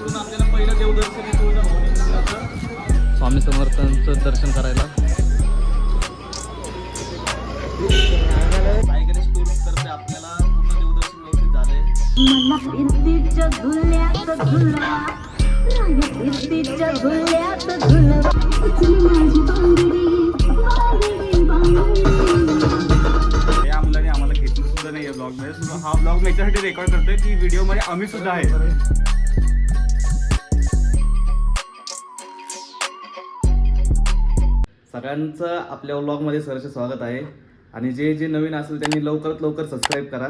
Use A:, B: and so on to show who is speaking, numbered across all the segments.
A: कडून आपल्याला पहिलं देवदर्शन आहे तुळजाभवानी मंदिराचं स्वामी समर्थांचं दर्शन करायला. आपल्याला पूर्ण देवदर्शन व्यवस्थित आम्हाला घेतलं सुद्धा नाही ब्लॉगमध्ये. सुद्धा हा ब्लॉग मी याच्यासाठी रेकॉर्ड करतोय की व्हिडिओमध्ये आम्ही सुद्धा आहे. सगळ्यांचं आपल्या व्लॉगमध्ये सरचे स्वागत आहे. आणि जे जे नवीन असेल त्यांनी लवकरात लवकर सबस्क्राईब करा.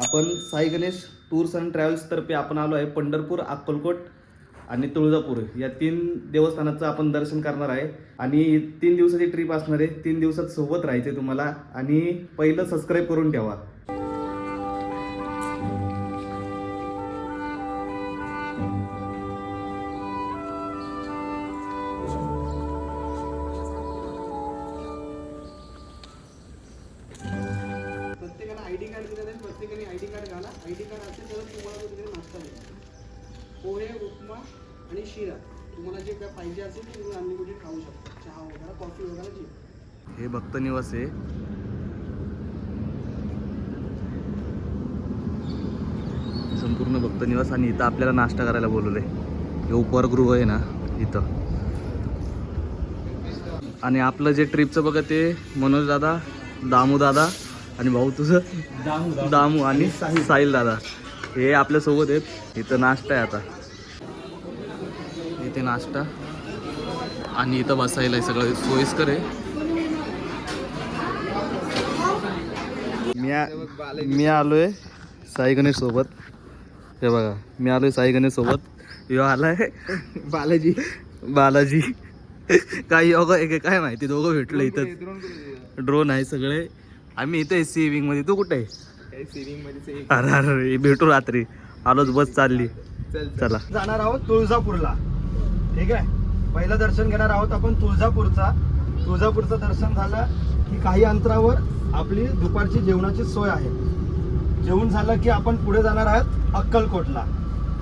A: आपण साई गणेश टूर्स अँड ट्रॅव्हल्सतर्फे आपण आलो आहे पंढरपूर अक्कलकोट आणि तुळजापूर. या तीन देवस्थानाचं आपण दर्शन करणार आहे. आणि तीन दिवसाची ट्रिप असणार आहे. तीन दिवसात सोबत राहायचे तुम्हाला. आणि पहिलं सबस्क्राईब करून ठेवा.
B: डी कार्ड दिलं जाईल प्रत्येकाने आय डी कार्ड घाला. आय डी कार्ड असेल तरच तुम्हाला तो तिथे नाश्ता मिळेल पोहे उपमा आणि शिरा. तुम्हाला जे काय पाहिजे असेल ते तुम्ही अनलिमिटेड खाऊ शकता. चहा वगैरे कॉफी वगैरे जे.
A: हे भक्त निवास आहे. संपूर्ण भक्त निवास आणि इथं आपल्याला नाश्ता करायला बोलवलंय. हे उपहारगृह आहे ना इथं. आणि आपलं जे ट्रिपचं बघा ते मनोज दादा दामू दादा आणि भाऊ तुझं दामू आणि साहिल. दादा. हे आपल्यासोबत आहेत. इथं नाश्ता आहे आता. इथे नाश्ता. आणि इथं बसायला आहे सगळं सोयीस्कर आहे. मी मी आलोय साई गणेश सोबत. हे बघा मी आलोय साई गणेश सोबत. यो आलाय.
B: बालाजी.
A: बालाजी. काय योग आहे काय माहिती? दोघं भेटलो इथं ड्रोन आहे सगळे. आम्ही इथे सी विंगमध्ये. तू कुठे आहे?
B: सेविंगमध्ये
A: अरे अरे भेटू रात्री. आलोच बस चालली. चला
B: जाणार आहोत तुळजापूरला. ठीक आहे? पहिलं दर्शन घेणार आहोत आपण तुळजापूरचा. तुळजापूरचं दर्शन झालं की काही अंतरावर आपली दुपारची जेवणाची सोय आहे. जेवण झालं की आपण पुढे जाणार आहोत अक्कलकोटला.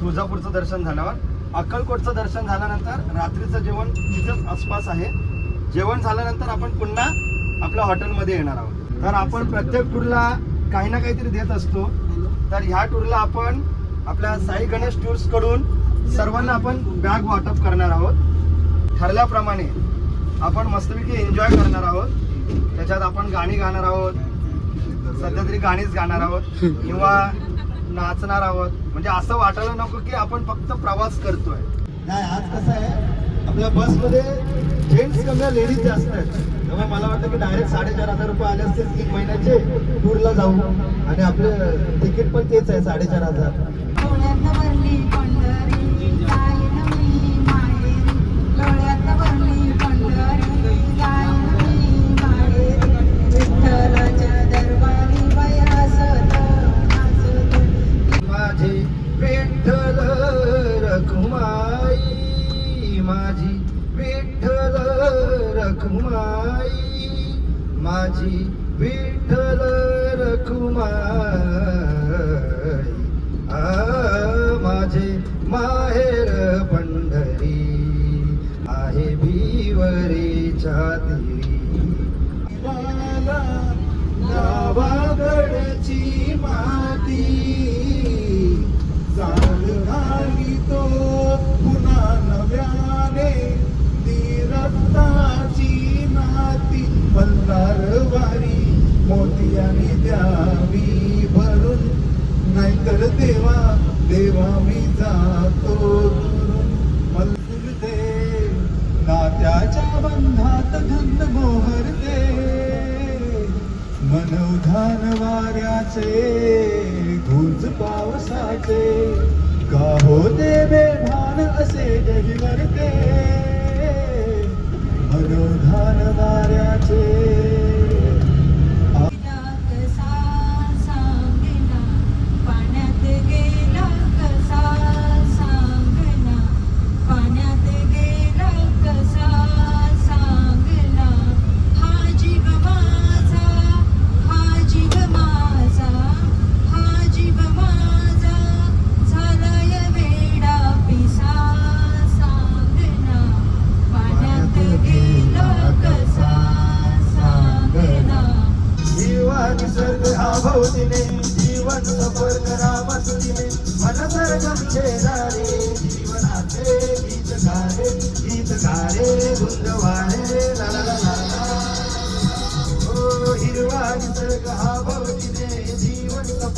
B: तुळजापूरचं दर्शन झाल्यावर. अक्कलकोटचं दर्शन झाल्यानंतर रात्रीचं जेवण तिथंच आसपास आहे. जेवण झाल्यानंतर आपण पुन्हा आपल्या हॉटेलमध्ये येणार आहोत. तर आपण प्रत्येक टूरला काही ना काहीतरी देत असतो. तर ह्या टूरला आपण आपल्या साई गणेश टूर्सकडून सर्वांना आपण बॅग वाटप करणार आहोत. ठरल्याप्रमाणे आपण मस्तपैकी एन्जॉय करणार आहोत. त्याच्यात आपण गाणी गाणार आहोत. सध्या तरी गाणीच गाणार आहोत. किंवा नाचणार आहोत. म्हणजे असं वाटायला नको की आपण फक्त प्रवास करतोय. नाही आज कसं आहे आपल्या बसमध्ये जेंट्स कमी लेडीज जास्त आहेत. त्यामुळे मला वाटतं की डायरेक्ट साडेचार हजार रुपये आले असतील तीन महिन्याचे टूरला जाऊ आणि आपलं तिकीट पण तेच आहे साडेचार हजार.
C: भरली पंढरी जाईन मी माहेरी डोळ्यात भरली पंढरी जाईन मी माहेरी विठ्ठलाच्या दरबारी वयासत नाचत
B: माझे विठ्ठल रखुमाई माझी विठ्ठल रखुमाई माझी विठ्ठल रखुमाई आ माझे मा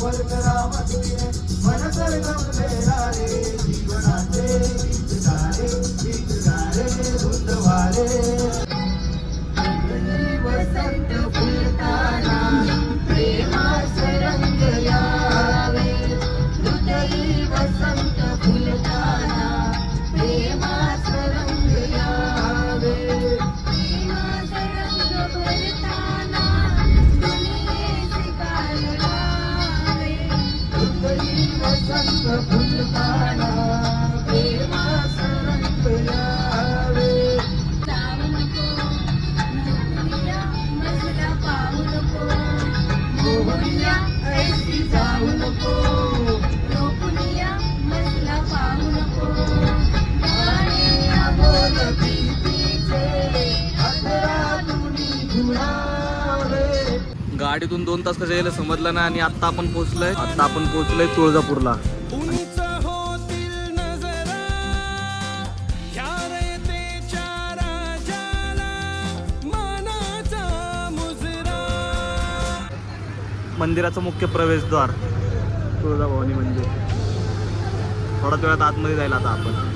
B: जीवन सफल करा
A: तास कसं गेलं समजलं नाही आणि आता आपण पोहोचलोय. आता आपण पोहोचलोय तुळजापूरला. मंदिराचं मुख्य प्रवेशद्वार तुळजाभवानी मंदिर. थोड्याच वेळात आतमध्ये जायला आता आपण.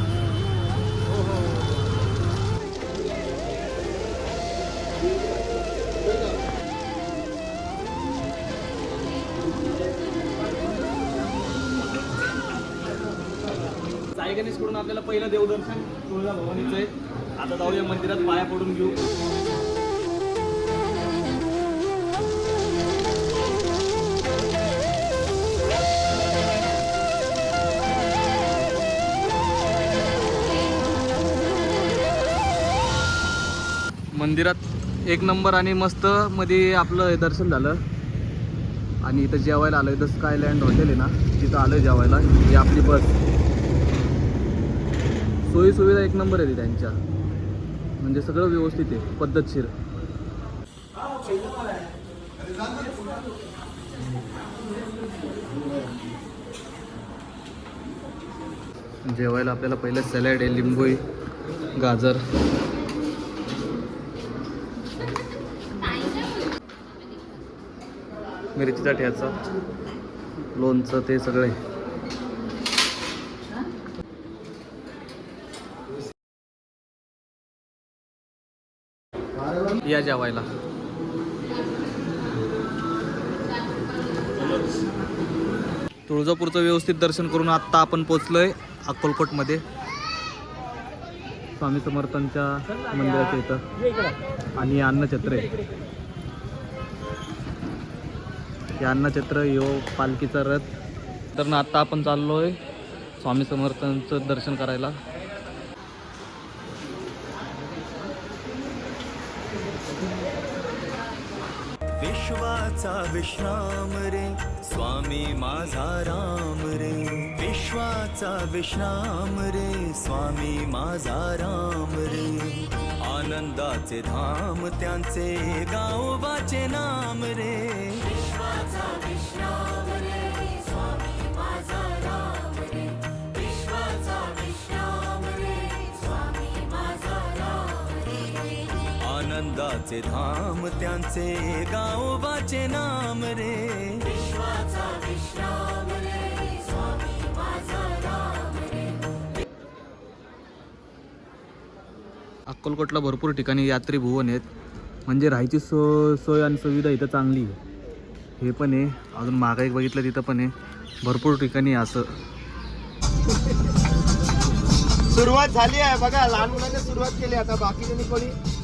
A: साई कडून आपल्याला पहिलं देवदर्शन तुळजाभवानीचं आहे. आता जाऊया मंदिरात पाया पडून घेऊ. मंदिरात एक नंबर आणि मस्त मध्ये आपलं दर्शन झालं. आणि इथं जेवायला आलं इथं स्कायलँड हॉटेल आहे ना तिथं आलं जेवायला. ही आपली बस. सोयी सुविधा एक नंबर आहे ती त्यांच्या. म्हणजे सगळं व्यवस्थित आहे पद्धतशीर. जेवायला आपल्याला पहिलं सॅलड आहे लिंबू गाजर. मिरचीचा ठ्याचा लोणचं ते सगळे. या जेवायला. तुळजापूरचं व्यवस्थित दर्शन करून आत्ता आपण पोचलोय अक्कलकोटमध्ये. स्वामी समर्थांच्या मंदिराच्या इथं. आणि अन्नछत्र हे अन्नछत्र यो पालखीचा रथ. तर ना आत्ता आपण चाललोय स्वामी समर्थांचं दर्शन करायला.
D: विश्वाचा विश्राम रे. स्वामी माझा राम रे. विश्वाचा विश्राम रे. स्वामी माझा राम रे. आनंदाचे धाम त्यांचे गावबाचे नाम रे. विश्वाचा विश्राम रे. आनंदाचे धाम त्यांचे गावोबाचे नाम रे. विश्वाचा विश्राम रे स्वामी माझा राम रे.
A: अक्कलकोटला भरपूर ठिकाणी यात्री भुवन आहेत. म्हणजे राहायची सो सोय आणि सुविधा इथं चांगली आहे. हे पण आहे. अजून मागं एक बघितलं तिथं पण आहे. भरपूर ठिकाणी आहे असं.
B: सुरुवात झाली आहे. बघा लहान मुलांनी सुरुवात केली आता बाकीच्यांनी कोणी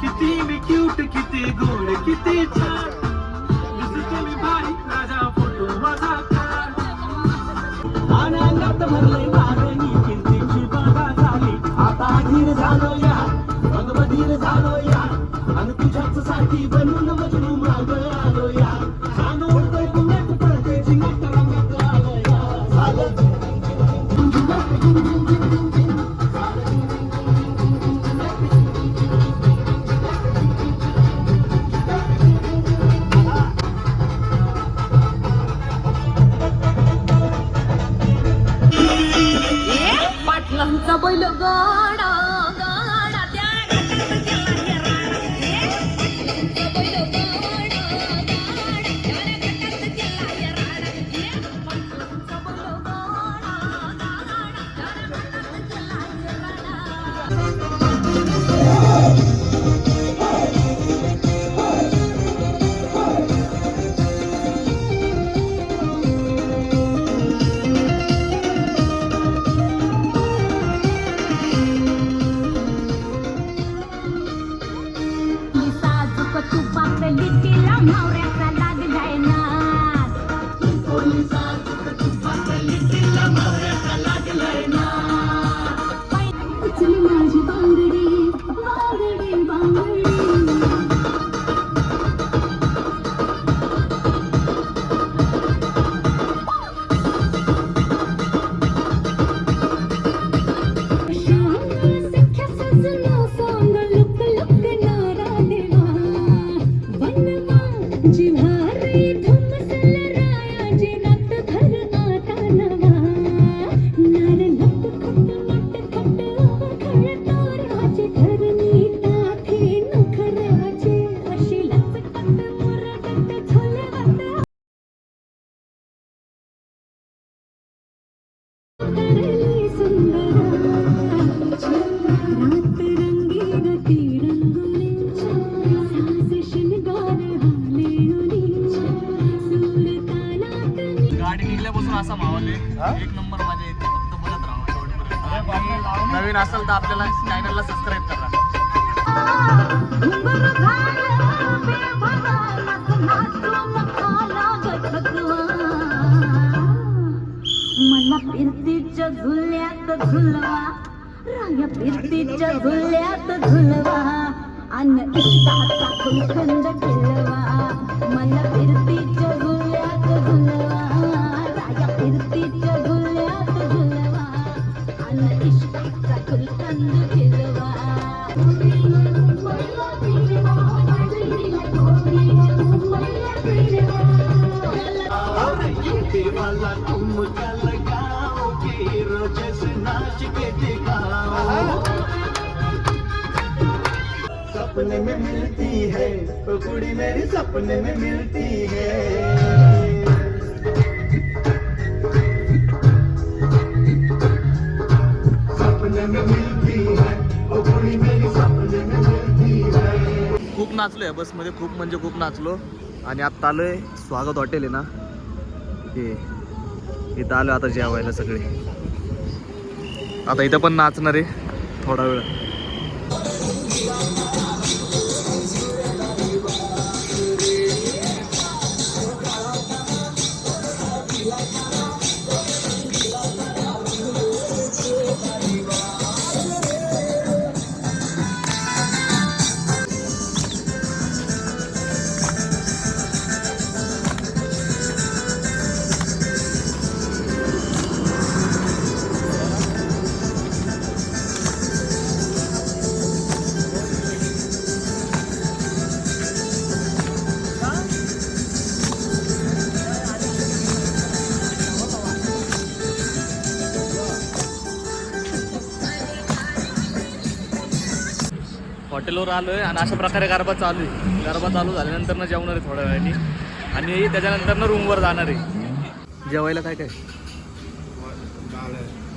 D: किती मी क्यूट किती गोड किती छान
C: Chat society, when one of the know right
A: गाडी निघल्यापासून असा मावले एक नंबर मजा येते फक्त बघत राहा शेवटपर्यंत. नवीन असेल तर आपल्याला चॅनलला सबस्क्राईब करा.
C: मला फिरतीच्या झुल्यात झुलवा राया फिरतीच्या झुल्यात झुलवा. अन इष्टाचा फुलखंड
D: यूपी वाला ठुमका लगाओगे रोज से नाच के दिखाओ। सपने में मिलती है वो कुड़ी मेरी सपने में मिलती है।
A: खूप नाचलो आहे बसमध्ये खूप म्हणजे खूप नाचलो. आणि आत्ता आलोय स्वागत हॉटेल आहे ना. हे इथं आलो आता जेवायला सगळे. आता इथं पण नाचणार आहे थोडा वेळ. हॉटेलवर आलो आहे आणि अशा प्रकारे गरबा चालू आहे. गरबा चालू झाल्यानंतर ना जेवणार आहे थोड्या वेळाने. आणि त्याच्यानंतर ना रूमवर जाणार आहे. जेवायला काय काय?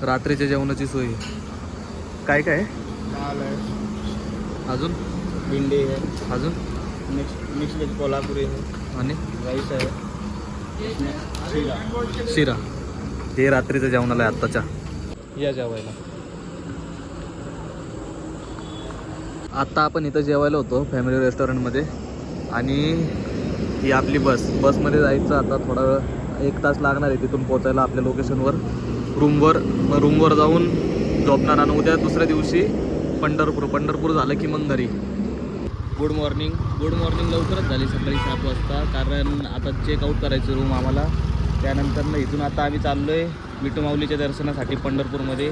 A: रात्रीच्या जेवणाची सोय. आहे. काय? काय आहे? अजून?
B: भिंडी है
A: अजून?
B: मिक्स मिक्स कोल्हापुरी है
A: आणि?
B: राइस है शीरा
A: शिरा. हे रात्रीचं जेवणाला आहे आत्ताच्या. या जेवायला. आत्ता आपण इथं जेवायला होतो फॅमिली रेस्टॉरंटमध्ये आणि ही आपली बस. बसमध्ये जायचं आता थोडा वेळ एक तास लागणार आहे तिथून पोचायला आपल्या लोकेशनवर रूमवर मग रूमवर जाऊन झोपणार आणि उद्या दुसऱ्या दिवशी पंढरपूर. पंढरपूर झालं की मग घरी. गुड मॉर्निंग गुड मॉर्निंग लवकरच झाली. सकाळी सात वाजता. कारण आता चेकआउट करायचं रूम आम्हाला. त्यानंतर ना इथून आता आम्ही चाललो आहे विटू माऊलीच्या दर्शनासाठी पंढरपूरमध्ये.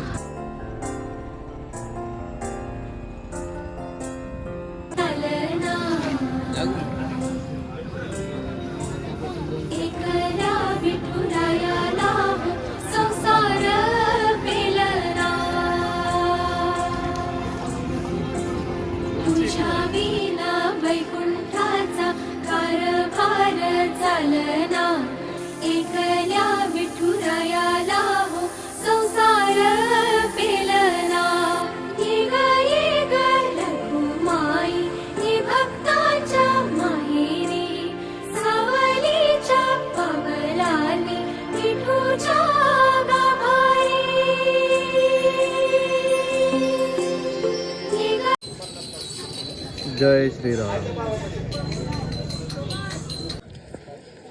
A: जय श्रीराम.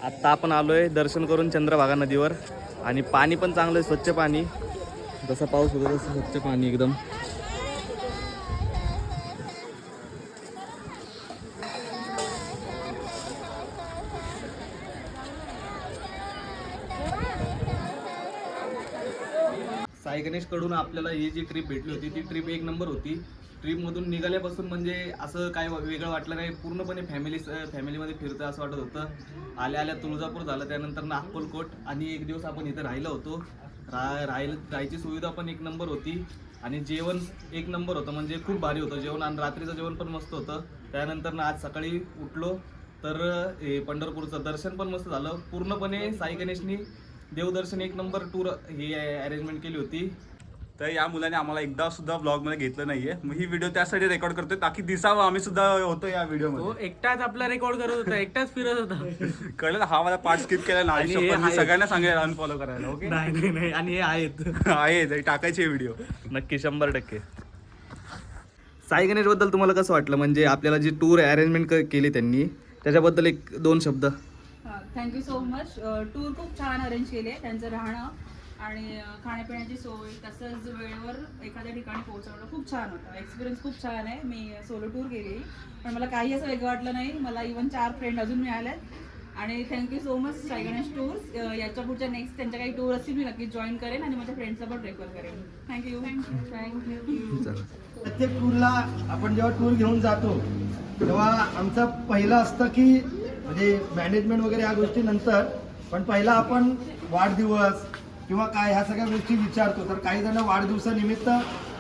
A: आत्ता आपण आलोय दर्शन करून चंद्रभागा नदीवर. आणि पाणी पण चांगलं आहे स्वच्छ पाणी. जसं पाऊस होतो तसं स्वच्छ पाणी एकदम. साई गणेशकडून आपल्याला ही जी ट्रिप भेटली होती ती ट्रिप एक नंबर होती. ट्रिपमधून निघाल्यापासून म्हणजे असं काय वेगळं वाटलं नाही. पूर्णपणे फॅमिली फॅमिलीमध्ये फिरतं असं वाटत होतं. आल्या आल्या तुळजापूर झालं त्यानंतर ना आणि एक दिवस आपण इथं राहिलो होतो. रा राहिल राहायची सुविधा पण एक नंबर होती. आणि जेवण एक नंबर होतं म्हणजे खूप भारी होतं. जेवण आणि रात्रीचं जेवण पण मस्त होतं. त्यानंतर ना आज सकाळी उठलो तर हे पंढरपूरचं दर्शन पण मस्त झालं. पूर्णपणे साई गणेशनी देवदर्शन एक नंबर टूर ही अरेंजमेंट केली होती.
E: तर या मुलाने आम्हाला एकदा सुद्धा ब्लॉगमध्ये घेतलं नाहीये. मग ही व्हिडिओ त्यासाठी रेकॉर्ड करतोय. ताकी दिसावं आम्ही सुद्धा होतो या व्हिडिओ
F: तो
E: मध्ये
F: एकटाच आपला रेकॉर्ड करत होता एकटाच फिरत होता.
E: कळलं? हा मला पार्ट स्किप केला नाही
F: हे.
E: सगळ्यांना सांगेल अनफॉलो करायला ओके
F: नाही नाही नाही आणि हे आहेत.
E: आहे ते टाकायचे व्हिडिओ
A: नक्की शंभर टक्के. साई गणेशबद्दल तुम्हाला कसं वाटलं? म्हणजे आपल्याला जी टूर अरेंजमेंट केली त्यांनी त्याच्याबद्दल एक दोन शब्द.
G: थँक्यू सो मच टूर खूप छान अरेंज केले त्यांचं राहणं. आणि खाण्यापिण्याची सोय तसंच वेळेवर एखाद्या ठिकाणी पोहोचवणं खूप छान होतं. एक्सपिरियन्स खूप छान आहे. मी सोलो टूर केली पण मला काही असं वेगळं वाटलं नाही. मला इवन चार फ्रेंड अजून मिळाल्यात आणि thank you so much Sai Ganesh tours याच्या पुढच्या नेक्स्ट त्यांच्या काही टूर असतील मी नक्कीच जॉईन करेन आणि माझ्या फ्रेंड्सला पण रेफर करेन. थँक्यू थँक्यू
B: प्रत्येक टूरला आपण जेव्हा टूर घेऊन जातो तेव्हा आमचा पहिला असतं की म्हणजे मॅनेजमेंट वगैरे या गोष्टी नंतर पण पहिला आपण वाढदिवस किंवा काय ह्या सगळ्या गोष्टी विचारतो. तर काही जण वाढदिवसानिमित्त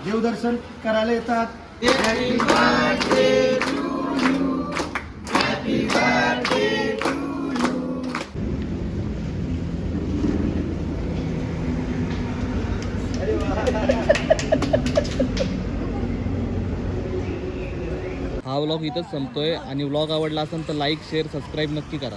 B: देवदर्शन करायला येतात.
A: हा व्लॉग इथंच संपतोय. आणि व्लॉग आवडला असेल तर लाईक शेअर सबस्क्राईब नक्की करा.